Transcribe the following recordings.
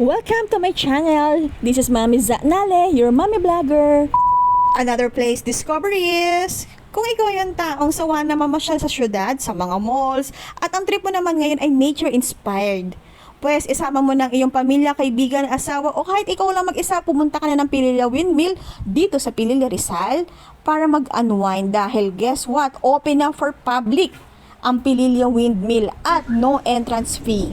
Welcome to my channel. This is Mami Zanale, your mommy vlogger. Another place discovery is kung ikaw yung taong sawa na mamasyal sa syudad, sa mga malls, at ang trip mo naman ngayon ay nature-inspired. Pues, isama mo ng iyong pamilya, kaibigan, asawa, o kahit ikaw lang mag-isa, pumunta ka na ng Pililla Windmill dito sa Pililla Rizal para mag-unwind dahil guess what? Open na for public ang Pililla Windmill at no entrance fee.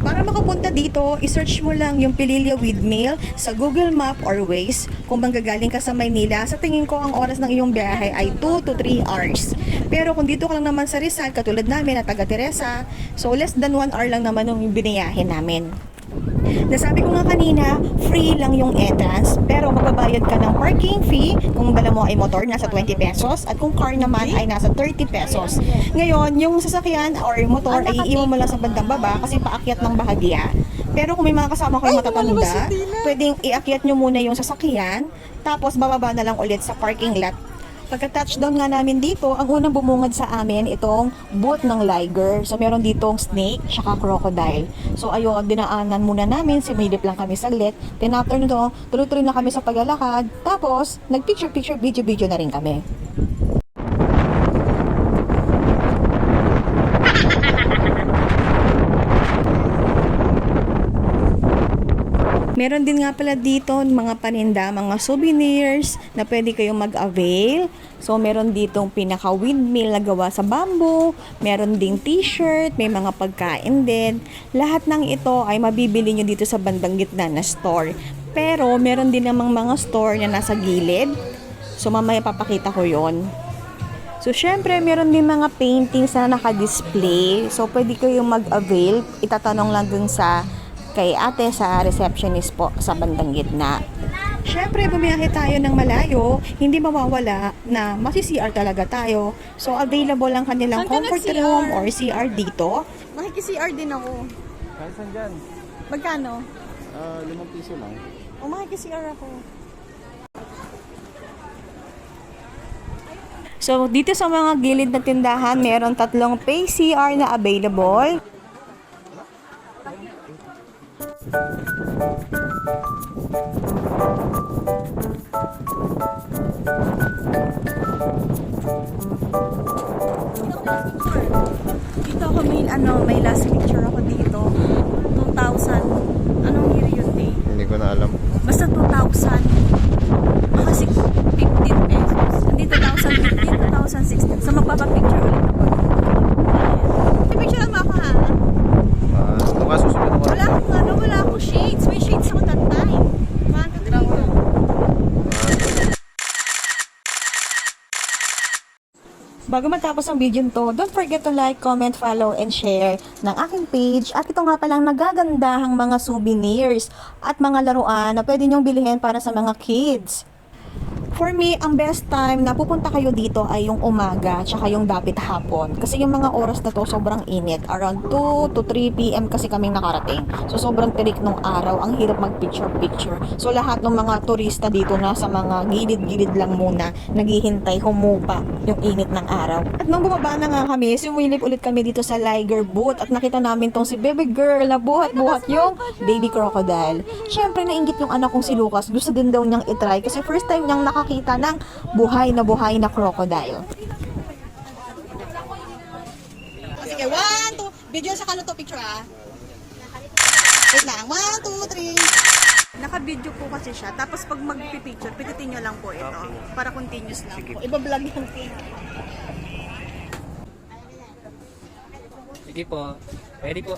Para makapunta dito, isearch mo lang yung Pililla Windmill sa Google Map or Waze. Kung manggagaling ka sa Maynila, sa tingin ko ang oras ng iyong biyahe ay 2 to 3 hours. Pero kung dito ka lang naman sa Rizal, katulad namin na taga Teresa, so less than 1 hour lang naman yung biniyahe namin. Nasabi ko nga kanina, free lang yung entrance, pero magbabayad ka ng parking fee kung dala mo ay motor, nasa 20 pesos, at kung car naman ay nasa 30 pesos. Ngayon, yung sasakyan or motor ay iiwan mo lang sa bandang baba kasi paakyat ng bahagya. Pero kung may mga kasama kayong matatanda, pwedeng iakyat nyo muna yung sasakyan, tapos bababa na lang ulit sa parking lot Pagka-touchdown nga namin dito, ang unang bumungad sa amin itong boot ng liger. So meron ditong snake, tsaka crocodile. So ayun, dinaanan muna namin, similip lang kami saglit. Then after nito, tuloy-tuloy na kami sa paglalakad. Tapos, nag-picture-picture, video-video na rin kami. Meron din nga pala dito mga paninda, mga souvenirs na pwede kayong mag-avail. So, meron ditong pinaka-windmill na gawa sa bamboo. Meron ding t-shirt, may mga pagkain din. Lahat ng ito ay mabibili nyo dito sa bandang gitna na store. Pero, meron din namang mga store na nasa gilid. So, mamaya papakita ko yon. So, syempre, meron din mga paintings na naka-display. So, pwede kayong mag-avail. Itatanong lang dun sa kay ate sa receptionist po sa bandang gitna. Syempre, bumiyahe tayo ng malayo, hindi mawawala na masi-CR talaga tayo. So, available ang kanilang Saan ka comfort nag-CR? room or CR dito. Makiki-CR din ako. Kahit saan dyan? Magkano? Ah, limang piso lang. O makiki-CR ako. So, dito sa mga gilid na tindahan, meron tatlong pay CR na available. Dito ako may, ano, may last picture ako dito. 2,000. Anong year yun, eh? Hindi ko na alam. Basta 2,000. Baka si 15 pesos. Hindi 2015, 2016. So magpapapicture ulit ako. Picture lang mo ako ha? Ah, ito nga susunod ako. Wala akong ano, wala akong shades. May shades ako that time. One, two, three, go. Bago matapos ang video to, don't forget to like, comment, follow, and share ng aking page. At ito nga palang nagagandahang mga souvenirs at mga laruan na pwede nyong bilhin para sa mga kids. For me, ang best time na pupunta kayo dito ay yung umaga tsaka yung dapit hapon. Kasi yung mga oras na to sobrang init. Around 2 to 3 p.m. kasi kaming nakarating. So sobrang tirik nung araw. Ang hirap mag-picture-picture. So lahat ng mga turista dito na sa mga gilid-gilid lang muna naghihintay humupa yung init ng araw. At nung bumaba na nga kami, sumilip ulit kami dito sa Liger booth at nakita namin tong si baby girl na buhat-buhat yung baby crocodile. Siyempre nainggit yung anak kong si Lucas. Gusto din daw niyang itry kasi first time niyang nakakita ng buhay na buhay na crocodile. Sige, one, two. Video sa kano to picture ah. Wait lang. One, two, three. Naka-video po kasi siya. Tapos pag mag-picture, pititin nyo lang po ito. Para continuous lang po. Iba-vlog yan. Sige po. Ready po.